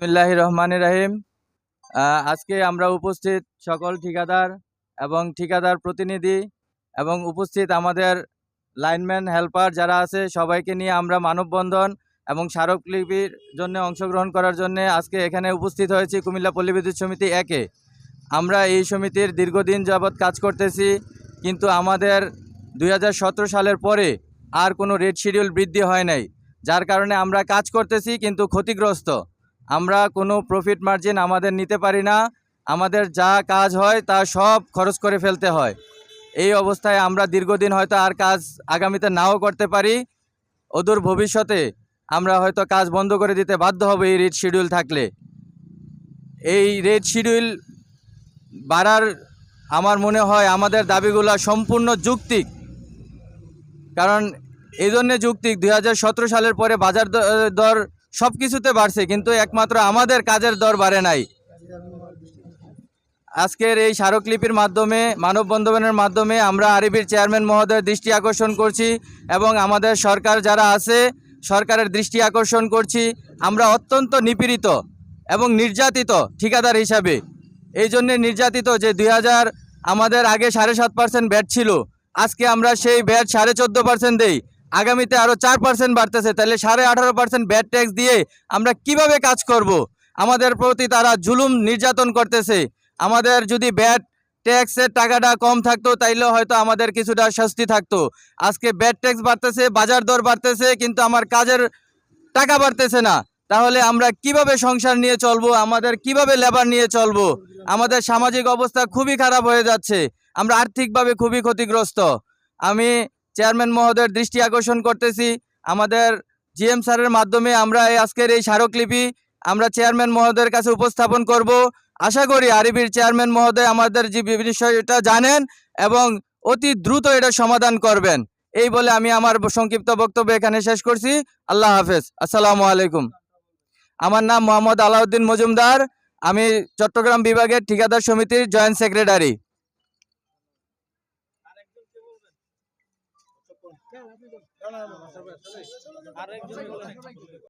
বিসমিল্লাহ রহমান রাহিম। আজকে আমরা উপস্থিত সকল ঠিকাদার এবং ঠিকাদার প্রতিনিধি এবং উপস্থিত আমাদের লাইনম্যান, হেল্পার যারা আছে, সবাইকে নিয়ে আমরা মানববন্ধন এবং স্মারকলিপির জন্য অংশগ্রহণ করার জন্য আজকে এখানে উপস্থিত হয়েছি কুমিল্লা পল্লী বিদ্যুৎ সমিতি একে। আমরা এই সমিতির দীর্ঘদিন যাবৎ কাজ করতেছি, কিন্তু আমাদের দুই হাজার সতেরো সালের পরে আর কোনো রেড শিডিউল বৃদ্ধি হয় নাই। যার কারণে আমরা কাজ করতেছি, কিন্তু ক্ষতিগ্রস্ত। আমরা কোনো প্রফিট মার্জিন আমাদের নিতে পারি না, আমাদের যা কাজ হয় তা সব খরচ করে ফেলতে হয়। এই অবস্থায় আমরা দীর্ঘদিন হয়তো আর কাজ আগামীতে নাও করতে পারি, অদূর ভবিষ্যতে আমরা হয়তো কাজ বন্ধ করে দিতে বাধ্য হব এই রেড শিডিউল থাকলে। এই রেড শিডিউল বাড়ার আমার মনে হয় আমাদের দাবিগুলো সম্পূর্ণ যুক্তিক। কারণ এই জন্যে যৌক্তিক দু সালের পরে বাজার দর সব কিছুতে বাড়ছে, কিন্তু একমাত্র আমাদের কাজের দর বাড়ে নাই। আজকের এই স্মারকলিপির মাধ্যমে মানববন্ধনের মাধ্যমে আমরা আরিবির চেয়ারম্যান মহোদয়ের দৃষ্টি আকর্ষণ করছি এবং আমাদের সরকার যারা আছে, সরকারের দৃষ্টি আকর্ষণ করছি। আমরা অত্যন্ত নিপীড়িত এবং নির্যাতিত ঠিকাদার হিসাবে। এই জন্যে নির্যাতিত যে দুই হাজার, আমাদের আগে সাড়ে সাত পার্সেন্ট ব্যাট ছিল, আজকে আমরা সেই ব্যাট সাড়ে চোদ্দ পার্সেন্ট দেই। আগামীতে আরও চার পার্সেন্ট বাড়তেছে, তাহলে সাড়ে আঠারো পার্সেন্ট ব্যাট ট্যাক্স দিয়ে আমরা কীভাবে কাজ করব। আমাদের প্রতি তারা জুলুম নির্যাতন করতেছে। আমাদের যদি ব্যাট ট্যাক্সের টাকাটা কম থাকতো, তাইলে হয়তো আমাদের কিছুটা শাস্তি থাকতো। আজকে ব্যাট ট্যাক্স বাড়তেছে, বাজার দর বাড়তেছে, কিন্তু আমার কাজের টাকা বাড়তেছে না। তাহলে আমরা কীভাবে সংসার নিয়ে চলবো? আমাদের কীভাবে লেবার নিয়ে চলবো? আমাদের সামাজিক অবস্থা খুবই খারাপ হয়ে যাচ্ছে। আমরা আর্থিকভাবে খুবই ক্ষতিগ্রস্ত। আমি চেয়ারম্যান মহোদয়ের দৃষ্টি আকর্ষণ করতেছি। আমাদের জিএম স্যারের মাধ্যমে আমরা এই আজকের এই স্মারকলিপি আমরা চেয়ারম্যান মহোদয়ের কাছে উপস্থাপন করব। আশা করি আরিবির চেয়ারম্যান মহোদয় আমাদের যে বিষয়টা জানেন এবং অতি দ্রুত এটা সমাধান করবেন। এই বলে আমি আমার সংক্ষিপ্ত বক্তব্য এখানে শেষ করছি। আল্লাহ হাফেজ। আসসালামু আলাইকুম। আমার নাম মোহাম্মদ আলাউদ্দিন মজুমদার। আমি চট্টগ্রাম বিভাগের ঠিকাদার সমিতির জয়েন্ট সেক্রেটারি। আর একজন